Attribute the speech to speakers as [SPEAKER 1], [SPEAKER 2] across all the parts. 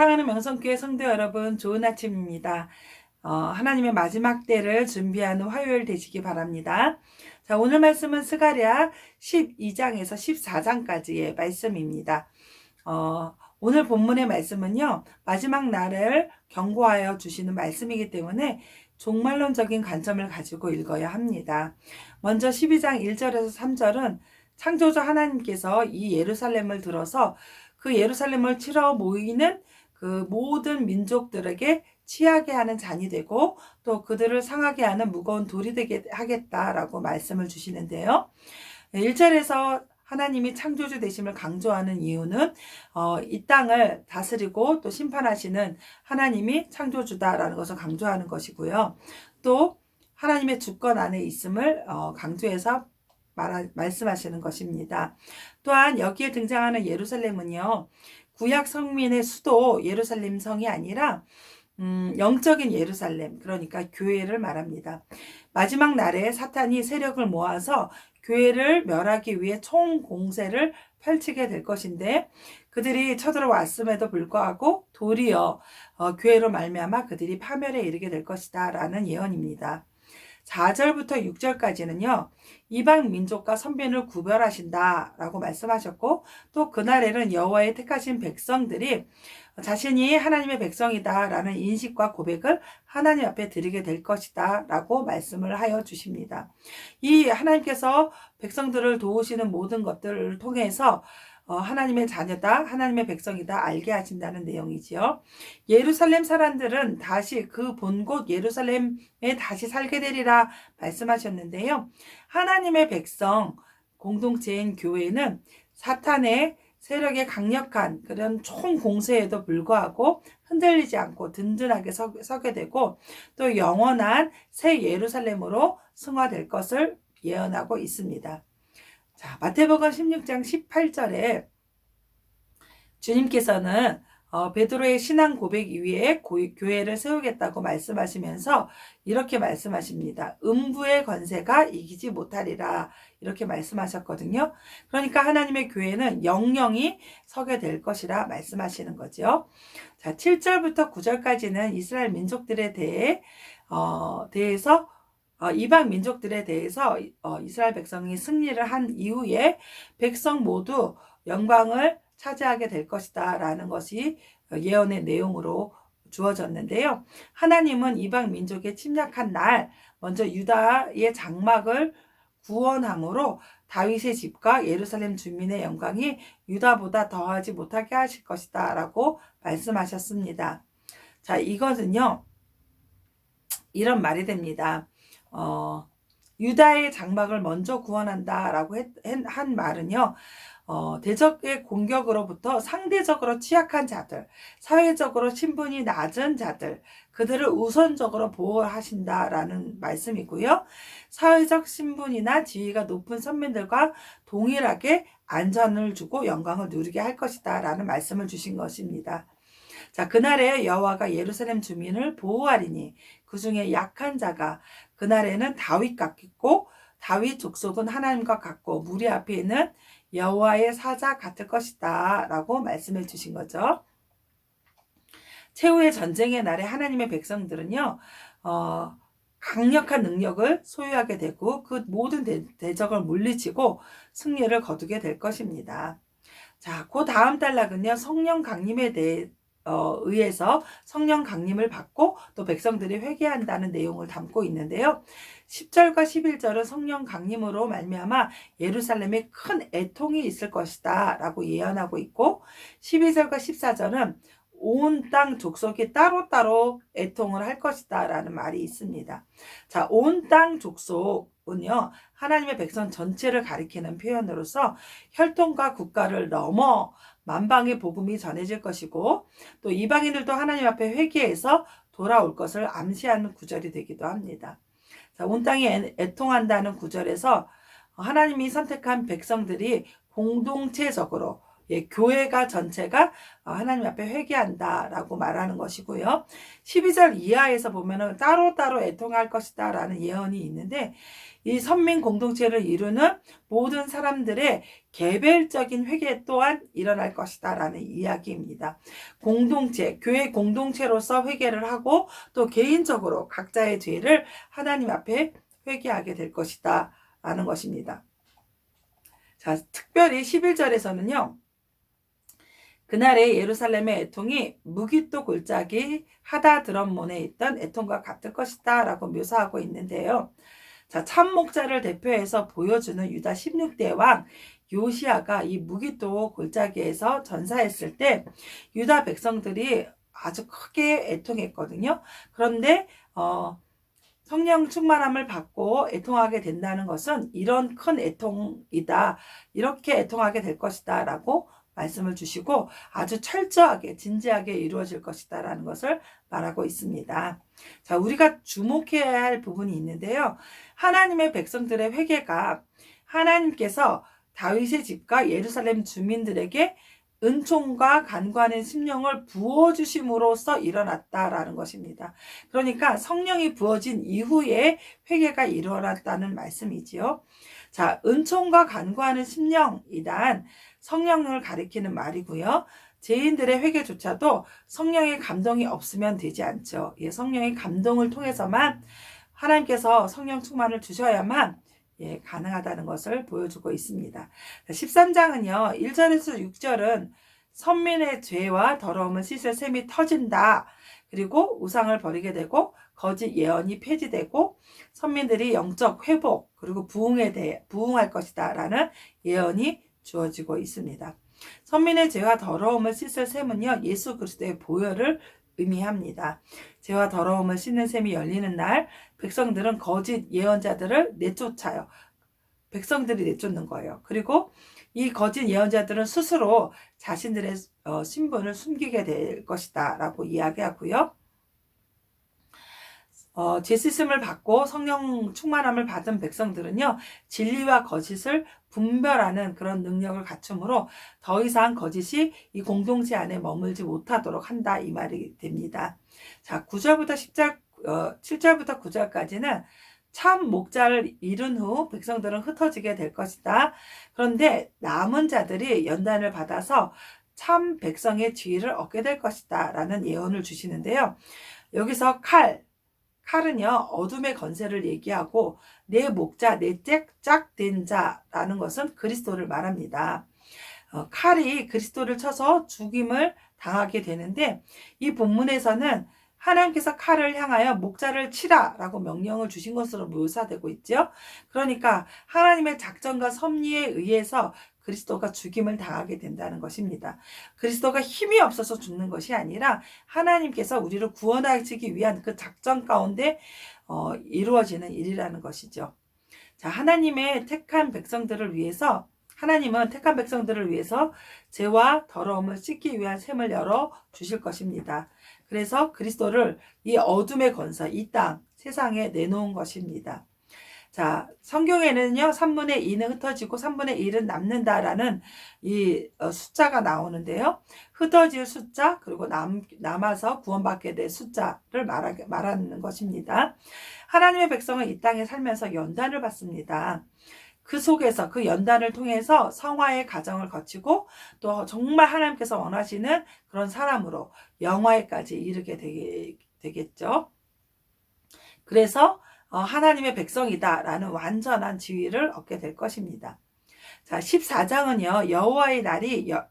[SPEAKER 1] 사랑하는 명성교회 성도 여러분, 좋은 아침입니다. 어, 하나님의 마지막 때를 준비하는 화요일 되시기 바랍니다. 자, 오늘 말씀은 스가랴 12장에서 14장까지의 말씀입니다. 어, 오늘 본문의 말씀은요, 마지막 날을 경고하여 주시는 말씀이기 때문에 종말론적인 관점을 가지고 읽어야 합니다. 먼저 12장 1절에서 3절은 창조주 하나님께서 이 예루살렘을 들어서 그 예루살렘을 치러 모이는 그 모든 민족들에게 취하게 하는 잔이 되고 또 그들을 상하게 하는 무거운 돌이 되게 하겠다라고 말씀을 주시는데요. 1절에서 하나님이 창조주 되심을 강조하는 이유는 어, 이 땅을 다스리고 또 심판하시는 하나님이 창조주다라는 것을 강조하는 것이고요. 또 하나님의 주권 안에 있음을 어, 강조해서 말하, 말씀하시는 것입니다. 또한 여기에 등장하는 예루살렘은요, 구약 성민의 수도 예루살렘 성이 아니라 음, 영적인 예루살렘, 그러니까 교회를 말합니다. 마지막 날에 사탄이 세력을 모아서 교회를 멸하기 위해 총 공세를 펼치게 될 것인데 그들이 쳐들어왔음에도 불구하고 도리어 어, 교회로 말미암아 그들이 파멸에 이르게 될 것이다라는 예언입니다. 4절부터 6절까지는요. 이방 민족과 선변을 구별하신다라고 말씀하셨고 또 그날에는 여호와의 택하신 백성들이 자신이 하나님의 백성이다라는 인식과 고백을 하나님 앞에 드리게 될 것이다라고 말씀을 하여 주십니다. 이 하나님께서 백성들을 도우시는 모든 것들을 통해서 어, 하나님의 자녀다, 하나님의 백성이다 알게 하신다는 내용이지요. 예루살렘 사람들은 다시 그 본곳 예루살렘에 다시 살게 되리라 말씀하셨는데요. 하나님의 백성 공동체인 교회는 사탄의 세력의 강력한 그런 총 공세에도 불구하고 흔들리지 않고 든든하게 서, 서게 되고 또 영원한 새 예루살렘으로 승화될 것을 예언하고 있습니다. 자, 마태복음 16장 18절에 주님께서는 어, 베드로의 신앙 고백 위에 고, 교회를 세우겠다고 말씀하시면서 이렇게 말씀하십니다. 음부의 권세가 이기지 못하리라 이렇게 말씀하셨거든요. 그러니까 하나님의 교회는 영영이 서게 될 것이라 말씀하시는 거죠. 자, 7절부터 9절까지는 이스라엘 민족들에 대해 어, 대해서 어, 이방 민족들에 대해서 어, 이스라엘 백성이 승리를 한 이후에 백성 모두 영광을 차지하게 될 것이다 라는 것이 예언의 내용으로 주어졌는데요. 하나님은 이방 민족의 침략한 날 먼저 유다의 장막을 구원함으로 다윗의 집과 예루살렘 주민의 영광이 유다보다 더하지 못하게 하실 것이다 라고 말씀하셨습니다. 자, 이것은요. 이런 말이 됩니다. 어, 유다의 장막을 먼저 구원한다라고 했, 한 말은요. 어, 대적의 공격으로부터 상대적으로 취약한 자들, 사회적으로 신분이 낮은 자들, 그들을 우선적으로 보호하신다라는 말씀이고요. 사회적 신분이나 지위가 높은 선민들과 동일하게 안전을 주고 영광을 누리게 할 것이다라는 말씀을 주신 것입니다. 자, 그날에 여호와가 예루살렘 주민을 보호하리니 그 중에 약한 자가 그날에는 다윗 같겠고 다윗 족속은 하나님과 같고 무리 앞에 있는 여호와의 사자 같을 것이다 라고 말씀해 주신 거죠. 최후의 전쟁의 날에 하나님의 백성들은요. 어, 강력한 능력을 소유하게 되고 그 모든 대, 적을 물리치고 승리를 거두게 될 것입니다. 자, 그 다음 단락은요. 성령 강림에 대해 어, 의해서 성령 강림을 받고 또 백성들이 회개한다는 내용을 담고 있는데요. 10절과 11절은 성령 강림으로 말미암아 예루살렘에 큰 애통이 있을 것이다 라고 예언하고 있고 12절과 14절은 온 땅 족속이 따로따로 애통을 할 것이다 라는 말이 있습니다. 자, 온 땅 족속 은요. 하나님의 백성 전체를 가리키는 표현으로서 혈통과 국가를 넘어 만방의 복음이 전해질 것이고 또 이방인들도 하나님 앞에 회개해서 돌아올 것을 암시하는 구절이 되기도 합니다. 자, 온 땅이 애통한다는 구절에서 하나님이 선택한 백성들이 공동체적으로 예, 교회가 전체가 어, 하나님 앞에 회개한다라고 말하는 것이고요. 12절 이하에서 보면은 따로따로 애통할 것이다라는 예언이 있는데 이 선민 공동체를 이루는 모든 사람들의 개별적인 회개 또한 일어날 것이다라는 이야기입니다. 공동체, 교회 공동체로서 회개를 하고 또 개인적으로 각자의 죄를 하나님 앞에 회개하게 될 것이다 라는 것입니다. 자, 특별히 11절에서는요. 그날의 예루살렘의 애통이 무기또 골짜기 하다 드럼몬에 있던 애통과 같을 것이다 라고 묘사하고 있는데요. 자, 참목자를 대표해서 보여주는 유다 16대 왕 요시아가 이 무기또 골짜기에서 전사했을 때 유다 백성들이 아주 크게 애통했거든요. 그런데 어, 성령 충만함을 받고 애통하게 된다는 것은 이런 큰 애통이다. 이렇게 애통하게 될 것이다. 라고 말씀을 주시고 아주 철저하게 진지하게 이루어질 것이다. 라는 것을 말하고 있습니다. 자, 우리가 주목해야 할 부분이 있는데요. 하나님의 백성들의 회개가 하나님께서 다윗의 집과 예루살렘 주민들에게 은총과 간과하는 심령을 부어주심으로써 일어났다라는 것입니다. 그러니까 성령이 부어진 이후에 회개가 일어났다는 말씀이지요. 자, 은총과 간과하는 심령이란 성령을 가리키는 말이고요. 죄인들의 회개조차도 성령의 감동이 없으면 되지 않죠. 예, 성령의 감동을 통해서만 하나님께서 성령 충만을 주셔야만 예, 가능하다는 것을 보여주고 있습니다. 13장은요, 1절에서 6절은 선민의 죄와 더러움을 씻을 셈이 터진다. 그리고 우상을 버리게 되고 거짓 예언이 폐지되고 선민들이 영적 회복 그리고 부흥에 대해 부흥할 것이다라는 예언이 주어지고 있습니다. 선민의 죄와 더러움을 씻을 셈은요 예수 그리스도의 보혈을 의미합니다. 죄와 더러움을 씻는 셈이 열리는 날 백성들은 거짓 예언자들을 내쫓아요. 백성들이 내쫓는 거예요. 그리고 이 거짓 예언자들은 스스로 자신들의 어, 신분을 숨기게 될 것이다 라고 이야기하고요. 어, 제시심을 받고 성령 충만함을 받은 백성들은요, 진리와 거짓을 분별하는 그런 능력을 갖추므로 더 이상 거짓이 이 공동체 안에 머물지 못하도록 한다, 이 말이 됩니다. 자, 9절부터 10절, 어, 7절부터 9절까지는 참 목자를 잃은 후 백성들은 흩어지게 될 것이다. 그런데 남은 자들이 연단을 받아서 참 백성의 지위를 얻게 될 것이다. 라는 예언을 주시는데요. 여기서 칼, 칼은요, 어둠의 건세를 얘기하고, 내 목자, 내 짝된 자라는 것은 그리스도를 말합니다. 어, 칼이 그리스도를 쳐서 죽임을 당하게 되는데, 이 본문에서는 하나님께서 칼을 향하여 목자를 치라라고 명령을 주신 것으로 묘사되고 있죠. 그러니까 하나님의 작전과 섭리에 의해서 그리스도가 죽임을 당하게 된다는 것입니다. 그리스도가 힘이 없어서 죽는 것이 아니라 하나님께서 우리를 구원하시기 위한 그 작전 가운데 어, 이루어지는 일이라는 것이죠. 자, 하나님의 택한 백성들을 위해서 하나님은 택한 백성들을 위해서 죄와 더러움을 씻기 위한 샘을 열어 주실 것입니다. 그래서 그리스도를 이 어둠의 권사, 이 땅, 세상에 내놓은 것입니다. 자, 성경에는요, 3분의 2는 흩어지고 3분의 1은 남는다라는 이 어, 숫자가 나오는데요. 흩어질 숫자, 그리고 남, 남아서 구원받게 될 숫자를 말하게, 말하는 것입니다. 하나님의 백성은 이 땅에 살면서 연단을 받습니다. 그 속에서 그 연단을 통해서 성화의 과정을 거치고 또 정말 하나님께서 원하시는 그런 사람으로 영화에까지 이르게 되겠죠. 그래서 어, 하나님의 백성이다라는 완전한 지위를 얻게 될 것입니다. 자, 14장은요. 여호와의 날이 여,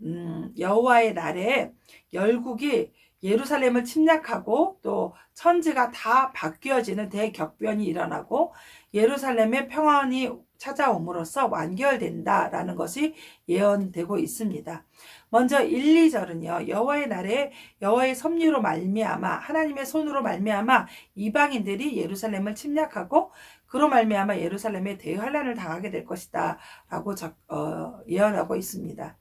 [SPEAKER 1] 음, 여호와의 날에 열국이 예루살렘을 침략하고 또 천지가 다 바뀌어지는 대격변이 일어나고 예루살렘의 평안이 찾아옴으로써 완결된다라는 것이 예언되고 있습니다. 먼저 1, 2절은요. 여호와의 날에 여호와의 섭리로 말미암아 하나님의 손으로 말미암아 이방인들이 예루살렘을 침략하고 그로 말미암아 예루살렘에 대환란을 당하게 될 것이다라고 어, 예언하고 있습니다.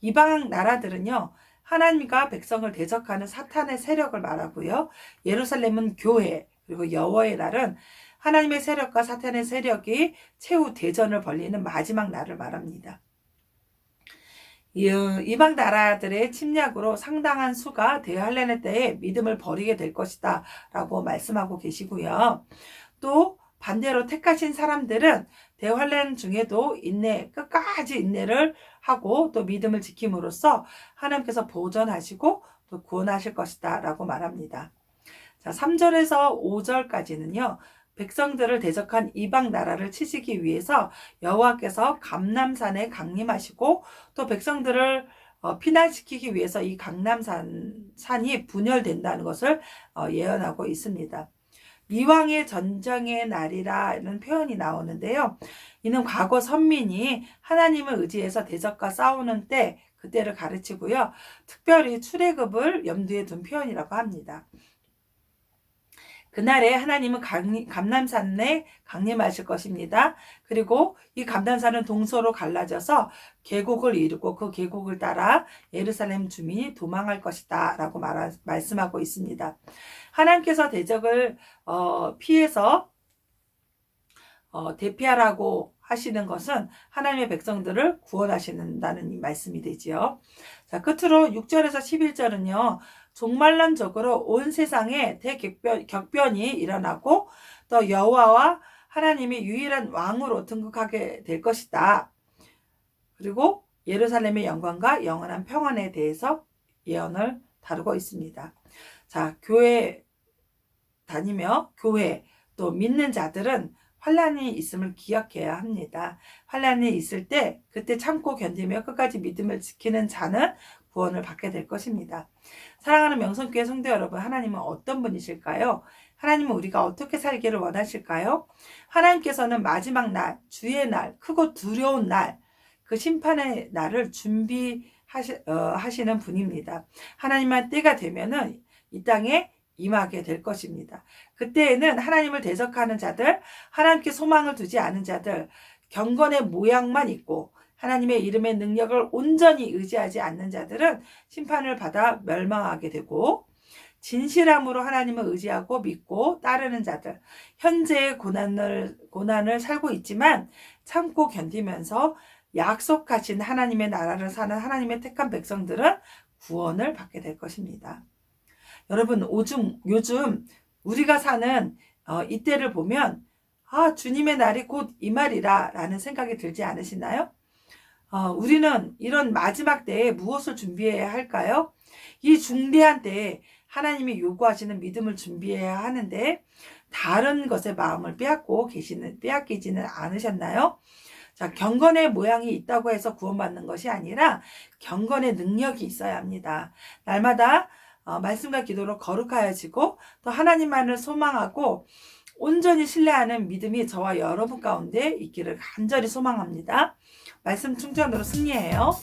[SPEAKER 1] 이방 나라들은요. 하나님과 백성을 대적하는 사탄의 세력을 말하고요. 예루살렘은 교회 그리고 여호와의 날은 하나님의 세력과 사탄의 세력이 최후 대전을 벌리는 마지막 날을 말합니다. 이- 어, 이방 나라들의 침략으로 상당한 수가 대할례네 때에 믿음을 버리게 될 것이다 라고 말씀하고 계시고요. 또 반대로 택하신 사람들은 대환란 중에도 인내 끝까지 인내를 하고 또 믿음을 지킴으로써 하나님께서 보존하시고 또 구원하실 것이다 라고 말합니다. 자, 3절에서 5절까지는요. 백성들을 대적한 이방 나라를 치시기 위해서 여호와께서 감남산에 강림하시고 또 백성들을 어, 피난시키기 위해서 이 강남산 산이 분열된다는 것을 어, 예언하고 있습니다. 이왕의 전쟁의 날이라는 표현이 나오는데요. 이는 과거 선민이 하나님을 의지해서 대적과 싸우는 때 그때를 가르치고요. 특별히 출애굽을 염두에 둔 표현이라고 합니다. 그날에 하나님은 강- 감남산에 강림하실 것입니다. 그리고 이 감남산은 동서로 갈라져서 계곡을 이루고 그 계곡을 따라 예루살렘 주민이 도망할 것이다 라고 말, 말씀하고 있습니다. 하나님께서 대적을 어, 피해서 어, 대피하라고 하시는 것은 하나님의 백성들을 구원하시는다는 이 말씀이 되지요. 자, 끝으로 6절에서 11절은요. 종말론적으로 온 세상에 대격변 격변이 일어나고 또 여호와와 하나님이 유일한 왕으로 등극하게 될 것이다. 그리고 예루살렘의 영광과 영원한 평안에 대해서 예언을 다루고 있습니다. 자, 교회 다니며 교회 또 믿는 자들은 환란이 있음을 기억해야 합니다. 환란이 있을 때 그때 참고 견디며 끝까지 믿음을 지키는 자는 구원을 받게 될 것입니다. 사랑하는 명성교회 성도 여러분, 하나님은 어떤 분이실까요? 하나님은 우리가 어떻게 살기를 원하실까요? 하나님께서는 마지막 날, 주의 날, 크고 두려운 날, 그 심판의 날을 준비하시는 분입니다. 하나님만 때가 되면은 이 땅에 임하게 될 것입니다. 그때에는 하나님을 대적하는 자들, 하나님께 소망을 두지 않은 자들, 경건의 모양만 있고 하나님의 이름의 능력을 온전히 의지하지 않는 자들은 심판을 받아 멸망하게 되고 진실함으로 하나님을 의지하고 믿고 따르는 자들, 현재의 고난을, 고난을 살고 있지만 참고 견디면서 약속하신 하나님의 나라를 사는 하나님의 택한 백성들은 구원을 받게 될 것입니다. 여러분, 오중, 요즘 우리가 사는 어, 이때를 보면 아, 주님의 날이 곧 이 말이라 라는 생각이 들지 않으시나요? 어, 우리는 이런 마지막 때에 무엇을 준비해야 할까요? 이 중대한 때에 하나님이 요구하시는 믿음을 준비해야 하는데 다른 것에 마음을 빼앗고 계시는 빼앗기지는 않으셨나요? 자, 경건의 모양이 있다고 해서 구원받는 것이 아니라 경건의 능력이 있어야 합니다. 날마다 어, 말씀과 기도로 거룩하여지고 또 하나님만을 소망하고 온전히 신뢰하는 믿음이 저와 여러분 가운데 있기를 간절히 소망합니다. 말씀 충전으로 승리해요.